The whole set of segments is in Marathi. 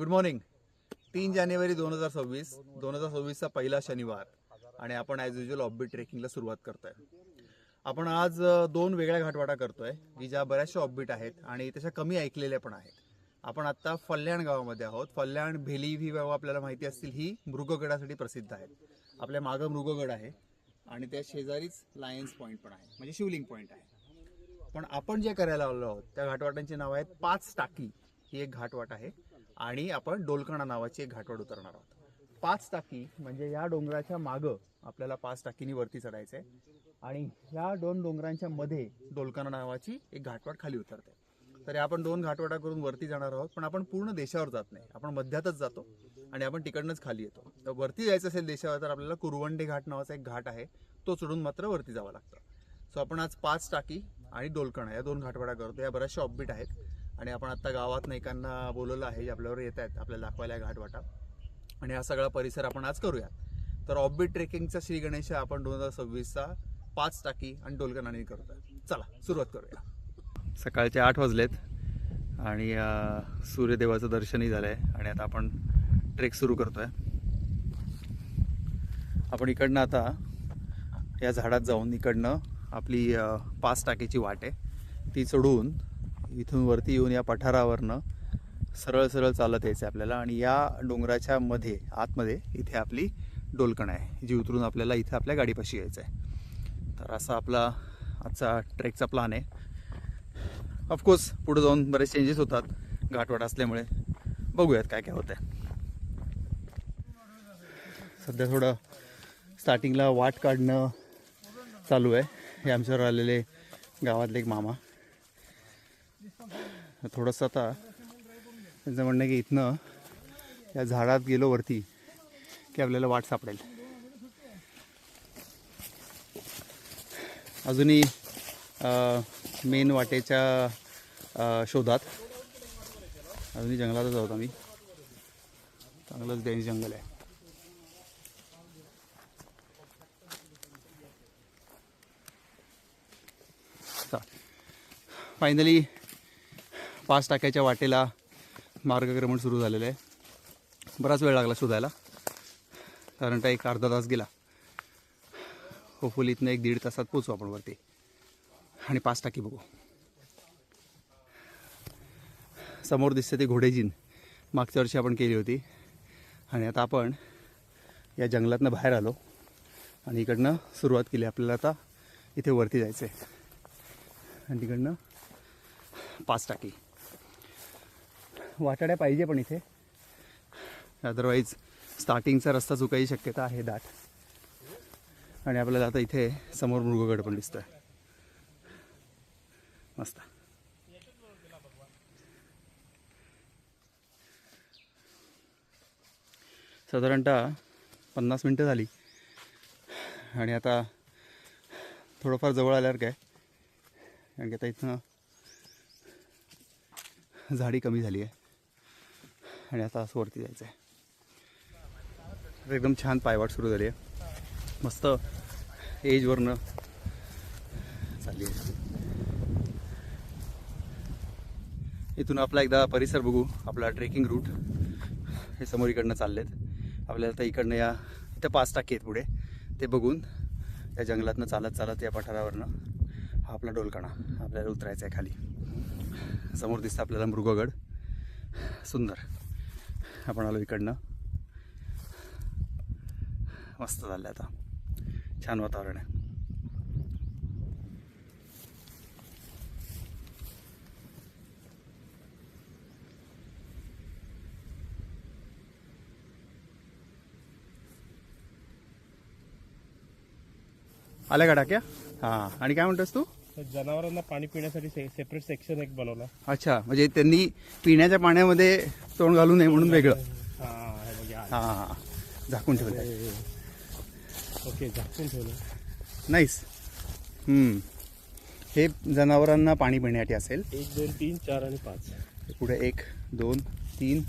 गुड मॉर्निंग तीन जानेवारी दोन हजार सव्वीस दोन हजार सव्वीसचा पहिला शनिवार आणि आपण ॲज युजल ऑफबीट ट्रेकिंगला सुरुवात करतोय. आपण आज दोन वेगळ्या घाटवाटा करतोय की ज्या बऱ्याचशा ऑफबीट आहेत आणि तशा कमी ऐकलेल्या पण आहेत. आपण आता फल्याण गावामध्ये आहोत. फल्याण भेली ही गावं आपल्याला माहिती असतील ही मृगगडासाठी प्रसिद्ध आहेत. आपल्या मागं मृगगड आहे आणि त्या शेजारीच लायन्स पॉईंट पण आहे म्हणजे शिवलिंग पॉईंट आहे. पण आपण जे करायला आलो आहोत त्या घाटवाटांची नावं आहेत पाच टाकी. ही एक घाटवाट आहे. आणि आपण डोलकणा नावाची एक घाटवड उतरणार आहोत. पाच टाकी म्हणजे या डोंगराच्या मागं आपल्याला पाच टाकीनी वरती चढायचं आहे आणि ह्या दोन डोंगरांच्या मध्ये डोलकणा नावाची एक घाटवाट खाली उतरते. तर या आपण दोन घाटवाटा करून वरती जाणार आहोत पण आपण पूर्ण देशावर जात नाही. आपण मध्यातच जातो आणि आपण तिकडनंच खाली येतो. तर वरती जायचं असेल देशावर तर आपल्याला कुरवंडे घाट नावाचा एक घाट आहे. तो चढून मात्र वरती जावं लागतं. सो आपण आज पाच टाकी आणि डोलकणा या दोन घाटवाडा करतो. या बऱ्याचशा ऑफबीट आहेत. आणि आपण आता गावात एकांना बोलवलं आहे जे आपल्यावर येत आहेत आपल्याला दाखवायला घाटवाटा. आणि हा सगळा परिसर आपण आज करूया तर ऑफबीट ट्रेकिंगचा श्री गणेश आपण दोन हजार सव्वीसचा पाच टाकी आणि डोलकणाने करतोय चला सुरुवात करूया. सकाळचे आठ वाजलेत आणि सूर्यदेवाचं दर्शनही झालं आहे आणि आता आपण ट्रेक सुरू करतोय. आपण इकडनं आता या झाडात जाऊन इकडनं आपली पाच टाकीची वाट आहे. ती चढून इथून वरती येऊन या पठारावरनं सरळ सरळ चालत यायचं आहे आपल्याला आणि या डोंगराच्या मध्ये आतमध्ये इथे आपली डोलकण आहे. जी उतरून आपल्याला इथे आपल्या गाडीपाशी यायचं आहे तर असा आपला आजचा ट्रेकचा प्लान आहे. ऑफकोर्स पुढे जाऊन बरेच चेंजेस होतात. घाटवाट असल्यामुळे. बघूयात काय काय होतं आहे सध्या थोडं स्टार्टिंगला वाट काढणं चालू आहे. हे आमच्यावर आलेले गावातले एक मामा. थोडंसं आता त्यांचं म्हणणं की इथनं या झाडात गेलो वरती की आपल्याला वाट सापडेल. अजूनही मेन वाटेच्या शोधात. अजूनही जंगलातच आहोत आम्ही. चांगलंच डेन्स जंगल आहे. फायनली पाच टाक्याच्या वाटेला मार्गक्रमण सुरू झालेलं आहे. बराच वेळ लागला शोधायला. कारण एक अर्धा तास गेला. होपफुली इथनं एक दीड तासात पोचू आपण वरती. आणि पाच टाकी बघू. समोर दिसते ते घोडेजीन. मागच्या वर्षी आपण केली होती. आणि आता आपण या जंगलातनं बाहेर आलो. आणि इकडनं सुरुवात केली. आपल्याला आता इथे वरती जायचं आहे आणि तिकडनं पाच टाकी. वाटाड्या पाहिजे पण इथे. अदरवाईज स्टार्टिंगचा रस्ता चुकायची शक्यता आहे दाट. आणि आपल्याला आता इथे समोर मृगगड पण दिसतोय. मस्त. साधारणतः पन्नास मिनटं झाली. आणि आता थोडंफार जवळ आल्यावर काय? कारण की आता इथनं झाडी कमी झाली आहे. आणि आता असं वरती जायचं आहे एकदम छान पायवाट सुरू झाली आहे. मस्त एजवरनं चालली आहे. इथून आपला एकदा परिसर बघू आपला ट्रेकिंग रूट हे समोर इकडनं चाललेत. आपल्याला आता इकडनं या इथं पाच टाके आहेत पुढे. ते बघून त्या जंगलातनं चालत चालत या पठारावरनं हा आपला डोलकणा आपल्याला उतरायचा आहे खाली. समोर दिसतं आपल्याला मृगगड. सुंदर. आपण आलो इकडनं मस्त झालं आता छान वातावरण आहे आल्या का टाक्या हां आणि काय म्हणतोस तू तर जनावरांना पाणी पिण्यासाठी से, सेपरेट सेक्शन एक बनवला. अच्छा म्हणजे त्यांनी पिण्याच्या पाण्यामध्ये तोंड घालू नये म्हणून वेगळं. हा हे. हां हां झाकून ठेवलं. ओके झाकून ठेवलं. हम्म. हे जनावरांना पाणी पिण्यासाठी असेल. एक दोन तीन चार आणि पाच. पुढे एक दोन तीन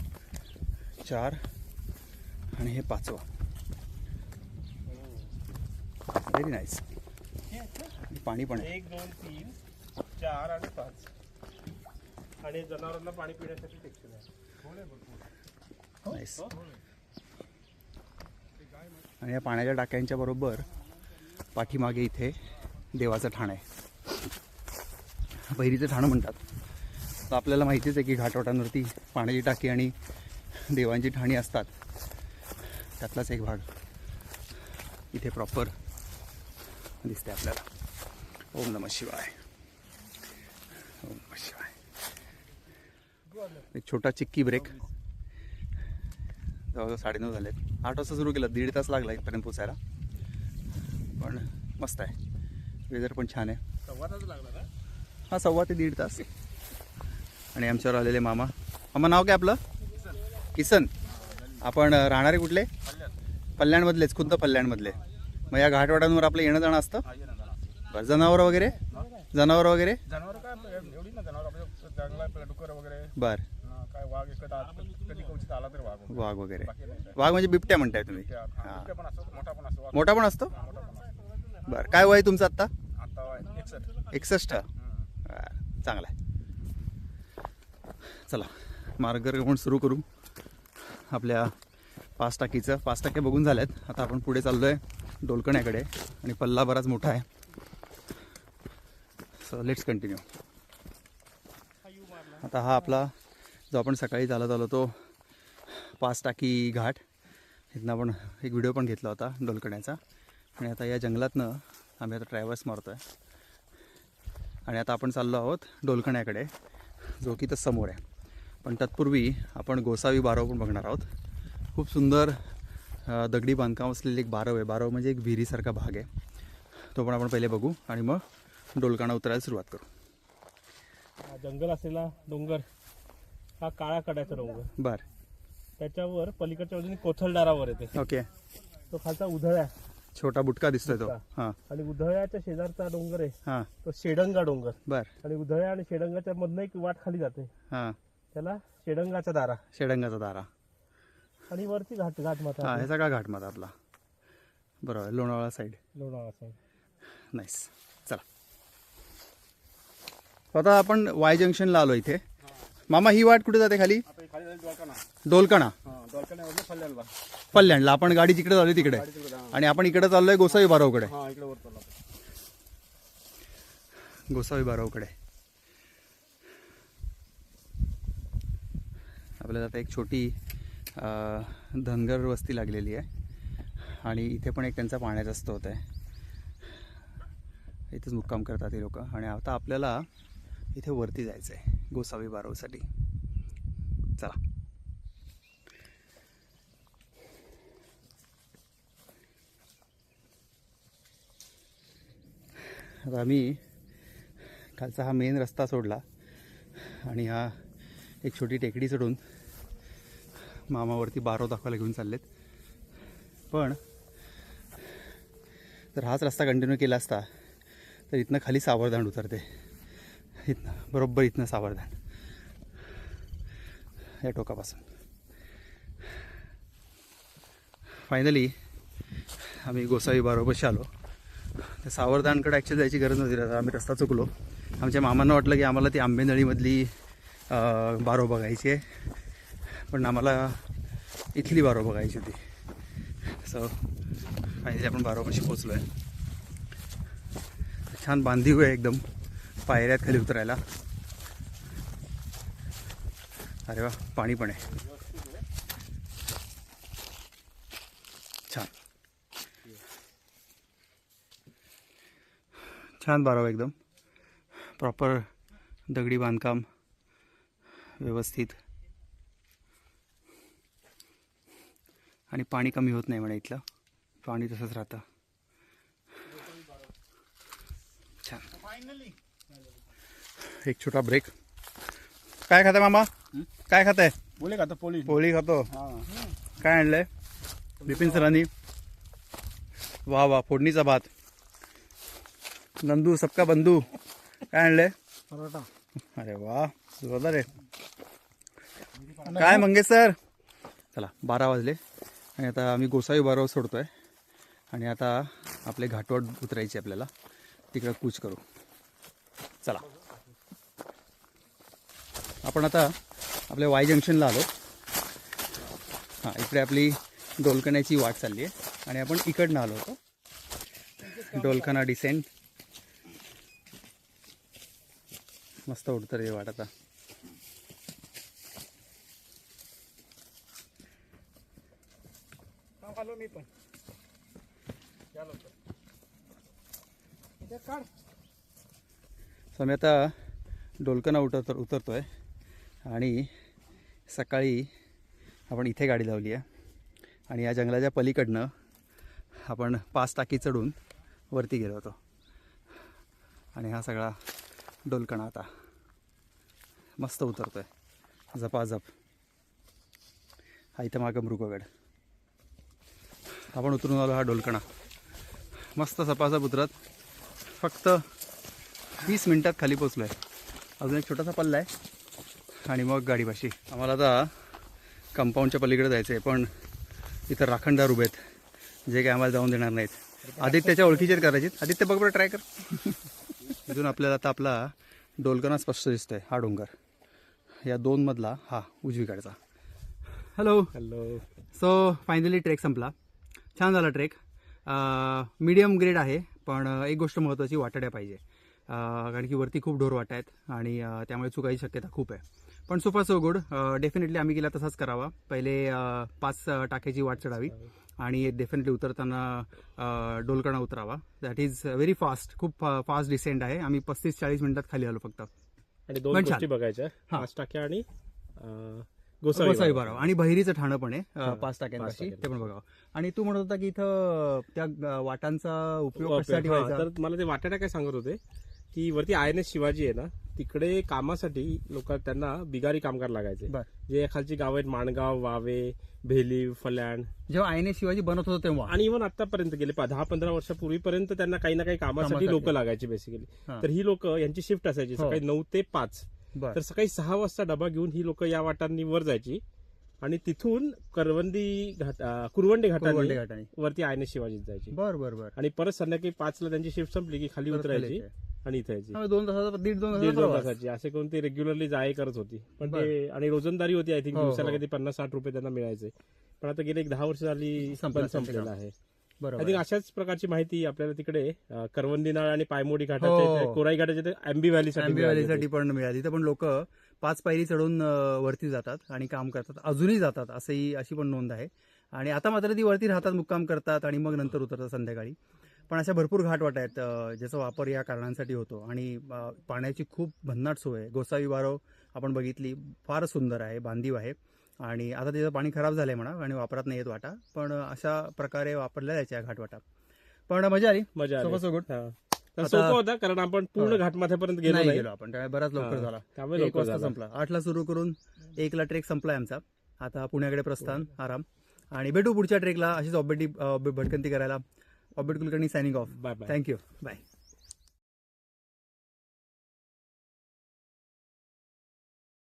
चार आणि हे पाचवा. व्हेरी नाईस पाणी पण आहे. एक दोन तीन चार आणि पाच. आणि जनावरांना पाणी पिण्यासाठी सेक्शन आहे. Nice. आणि या पाण्याच्या टाक्यांच्या बरोबर पाठीमागे इथे देवाचं ठाण आहे. बहिरीचं ठाणं म्हणतात. तर आपल्याला माहितीच आहे की घाटवाटांवरती पाण्याची टाकी आणि देवांची ठाणी असतात. त्यातलाच एक भाग इथे प्रॉपर दिसते आपल्याला. ओम नम शिवाय। ओम नम शिवाय। एक छोटा चिक्की ब्रेक जवळजवळ साडेनऊ झालेत. आठ वाजता सुरू केलं दीड तास लागला इथपर्यंत पोचायला. पण मस्त आहे. वेदर पण छान आहे. संवादच लागला ना? हा सव्वा ते दीड तास. आणि आमच्यावर आलेले मामा. मामा नाव काय आपलं? किसन. आपण राहणारे कुठले? कल्याणमधलेच खुद्द कल्याणमधले. मग या घाटवाड्यांवर आपलं येणं जाणं असतं बरं जनावरं वगैरे? जनावरं वगैरे? जनावर काय एवढी ना जनावर आपल्या डुकर वगैरे. बरं. हा, काय वाघ इकडे आत कधी कवचित आला तर वाघ वगैरे. वाघ वगैरे. वाघ म्हणजे बिबट्या म्हणताय तुम्ही. त्या- हा, बिबट्या पण असतो मोठा पण असतो. वाघ मोठा पण असतो? मोठा पण असतो. बरं काय वय तुमचं आत्ता? आता एकसठ एकसष्ट. हम्म. बरं, चांगलं आहे. चला मार्गक्रमण सुरू करू. आपल्या पाच टाकीचं पाच टाके बघून झाल्यात. आता आपण पुढे चाललो आहे डोलकण्याकडे आणि पल्ला बराच मोठा आहे. लेट्स कंटिन्यू आता हा आपला जो आपण सकाळी चालत आलो तो पाच टाकी घाट. इथनं आपण एक व्हिडिओ पण घेतला होता डोलकण्याचा. आणि आता या जंगलातनं आम्ही आता ट्रॅव्हल्स मारतो आहे आणि आता आपण चाललो आहोत डोलकण्याकडे जो की तर समोर आहे. पण तत्पूर्वी आपण गोसावी बारव पण बघणार आहोत. खूप सुंदर दगडी बांधकाम असलेली एक बारव आहे. बारव म्हणजे एक विहिरीसारखा भाग आहे. तो पण आपण पहिले बघू आणि मग डोलकाणा उतरायला सुरुवात करू. हा जंगल असलेला डोंगर हा काळा कड्याचा डोंगर. बरं. त्याच्यावर पलीकडच्या बाजूने कोथलडारावर येते. ओके. तो खालचा उधळ्या. छोटा बुटका दिसतोय तो. हां. आणि उधळ्याच्या शेजारचा डोंगर आहे. हां. तो शेडंगा डोंगर. बरं. आणि उधळ्या आणि शेडंगाच्या मधनं एक वाट खाली जाते. हां. त्याला शेडंगाचा दारा. शेडंगाचा दारा. आणि वरती घाट घाट माता हां हे सगळा घाट माझा आपला. बरोबर Lonavala side Lonavala side nice आता आपण वाय जंक्शनला आलो इथे. मामा ही वाट कुठे जाते खाली? डोलकणा कल्याणला आपण गाडी जिकडे चालू तिकडे. आणि आपण इकडे चाललोय गोसावी बारावकडे. चालला गोसावी बारावकडे. आपल्याला आता एक छोटी धनगर वस्ती लागलेली आहे. आणि इथे पण एक त्यांचा पाण्याचा स्रोत आहे. इथेच मुक्काम करतात हे लोक. आणि आता आपल्याला इथे वरती जायचं आहे गोसावी बारवसाठी. चला. आता आम्ही खालचा हा मेन रस्ता सोडला आणि हा एक छोटी टेकडी चढून मामावरती बारो दाखवायला घेऊन चाललेत. पण जर हाच रस्ता कंटिन्यू केला असता तर इथनं खाली सावरधान उतरते. इथनं बरोबर इथनं सावरधान या टोकापासून. फायनली आम्ही गोसावी बारोबरशी आलो त्या सावरधानकडे ॲक्च्युली जायची गरज नव्हती आता आम्ही रस्ता चुकलो. आमच्या मामांना वाटलं की आम्हाला ती आंबेनळीमधली बारो बघायची आहे. पण आम्हाला इथली बारो बघायची होती. सो फायनली आपण बारोपाशी पोचलो आहे छान बांधीव आहे एकदम. पायऱ्यात खाली उतरायला. अरे वा पाणी पण आहे. छान. छान बाराव एकदम. प्रॉपर दगडी बांधकाम व्यवस्थित. आणि पाणी कमी होत नाही म्हणे इथलं. पाणी तसंच राहतं. छान. एक छोटा ब्रेक काय खाताय मामा? काय खाताय? बोले का आता पोलीस पोळी खातो. काय आणलंय? बिपिन सरांनी. वा वा फोडणीचा भात. नंदू सबका बंधू. काय आणलंय? परोटा अरे वा जोरदार आहे. काय मंगेश सर? चला बारा वाजले. आणि आता आम्ही गोसावी बारावर सोडतोय. आणि आता आपले घाटवाट उतरायची आपल्याला. तिकडं कूच करू. चला. आपण आता आपल्या वाय जंक्शनला आलो. हां इकडे आपली डोलकण्याची वाट चालली आहे. आणि आपण इकडनं आलो होतो. डोलखाना डिसेंट मस्त उडतं रे वाट आता. आलो मी पण. काढ. सो आम्ही आता डोलकना उतरत उतरतोय. आणि सकाळी आपण इथे गाडी लावली आहे. आणि या जंगलाच्या पलीकडनं आपण पाच टाकी चढून वरती गेलो होतो. आणि हा सगळा डोलकणा आता मस्त उतरतो आहे झपाझप हा इथं मागं मृगगड. आपण उतरून आलो हा डोलकणा. मस्त झपाझप उतरत. फक्त वीस मिनटात खाली पोचलो आहे अजून एक छोटासा पल्ला आहे. आणि मग गाडीपाशी. आम्हाला आता कंपाऊंडच्या पलीकडे जायचं आहे पण इथं राखणदार उभे आहेत जे काही आम्हाला जाऊन देणार नाहीत. आदित्यच्या ओळखीचे करायचे आदित्य बघ बरं ट्राय कर. इथून आपल्याला आता आपला डोलकना स्पष्ट दिसतोय हा डोंगर. या दोन मधला हा उजवीकडचा. Hello hello so finally trek संपला. छान झाला ट्रेक मीडियम ग्रेड आहे पण एक गोष्ट महत्त्वाची वाटाड्या पाहिजे. कारण की वरती खूप ढोर वाटा आहेत आणि त्यामुळे चुकायची शक्यता खूप आहे. पण सो फार सो गुड. डेफिनेटली आम्ही केला तसाच करावा. पहिले पाच टाक्याची वाट चढावी आणि डेफिनेटली उतरताना डोलकणा उतरावा. दॅट इज व्हेरी फास्ट खूप फास्ट डिसेंट आहे. आम्ही पस्तीस चाळीस मिनिटात खाली आलो फक्त. आणि दोन. गोष्टी बघायच्या. पाच टाक्या आणि अं, गोसावी बाराव आणि बहिरीचं ठाणं पण आहे पाच टाक्यांपाशी. ते पण बघावं. आणि तू म्हणत होता की इथं त्या वाटांचा उपयोग कशासाठी व्हायचा? तर मला ते वाटाणा काय सांगत होते की वरती आय एन एस शिवाजी आहे ना तिकडे कामासाठी लोक त्यांना बिगारी कामगार लागायचे. जे खालची गाव आहेत माणगाव वावे भेली फल्याण जेव्हा एस शिवाजी बनत होतो तेव्हा? आणि इव्हन आतापर्यंत गेले दहा पंधरा वर्षापूर्वीपर्यंत त्यांना काही ना काही कामासाठी. लोक लागायची बेसिकली. तर ही लोक यांची शिफ्ट असायची हो. सकाळी नऊ ते पाच. तर सकाळी सहा वाजता डबा घेऊन ही लोक या वाटांनी वर जायची. आणि तिथून करवंदी घाट कुरवंडी कुरवंडी घाटाने वरती आय एन एस शिवाजीत जायची बर बर बर आणि परत संध्याकाळी पाचला त्यांची शिफ्ट संपली की खाली परत उतरायची यायचे. आणि इथे यायची हा, दोन तासाचा दीड दोन दीड दोन. तासाची असे करून ते रेग्युलरली जाय करत होती पण. ते आणि रोजंदारी होती आय थिंक हो, दिवसाला हो. कधी पन्नास साठ रुपये त्यांना मिळायचे पण आता गेले एक दहा वर्ष झाली संपलं, बंद संपलेलं संपलं. आहे आय बरोबर थिंक अशाच प्रकारची माहिती आपल्याला तिकडे अं, करवंदी नाळ आणि पायमोडी हो. घाटाच्या इथे, कोराई घाटाच्या आंबी व्हॅलीसाठी आंबे मिळाली होती. पण मिळाली तर पण लोक पाच पायरी चढून वरती जातात आणि काम करतात. अजूनही जातात असंही अशी पण नोंद आहे. आणि आता मात्र ती वरती राहतात मुक्काम करतात आणि मग नंतर उतरतात संध्याकाळी. पण अशा भरपूर घाटवाट आहेत अं, ज्याचा वापर या कारणांसाठी होतो. आणि पाण्याची खूप भन्नाट सोय आहे. गोसावी बारव आपण बघितली फार सुंदर आहे बांधीव आहे. आणि आता त्याचं पाणी खराब झालंय म्हणा आणि वापरात नाही येत वाटा पण अशा प्रकारे वापरल्या जायच्या घाटवाटा पण मजा आली. मजा. तर आता- सोपं होता कारण आपण पूर्ण. घाटमाथ्यापर्यंत गेलो नाही नाही. गेलो आपण त्यामुळे बराच लवकर हा. झाला. त्यामुळे एक लवकर वाजता झाला. संपला. आठला सुरू करून एकला ट्रेक संपलाय आमचा. आता पुण्याकडे प्रस्थान आराम. आणि भेटू पुढच्या ट्रेकला अशीच ऑबेटी भटकंती करायला. ऑबेट Kulkarni signing off bye bye. Thank you bye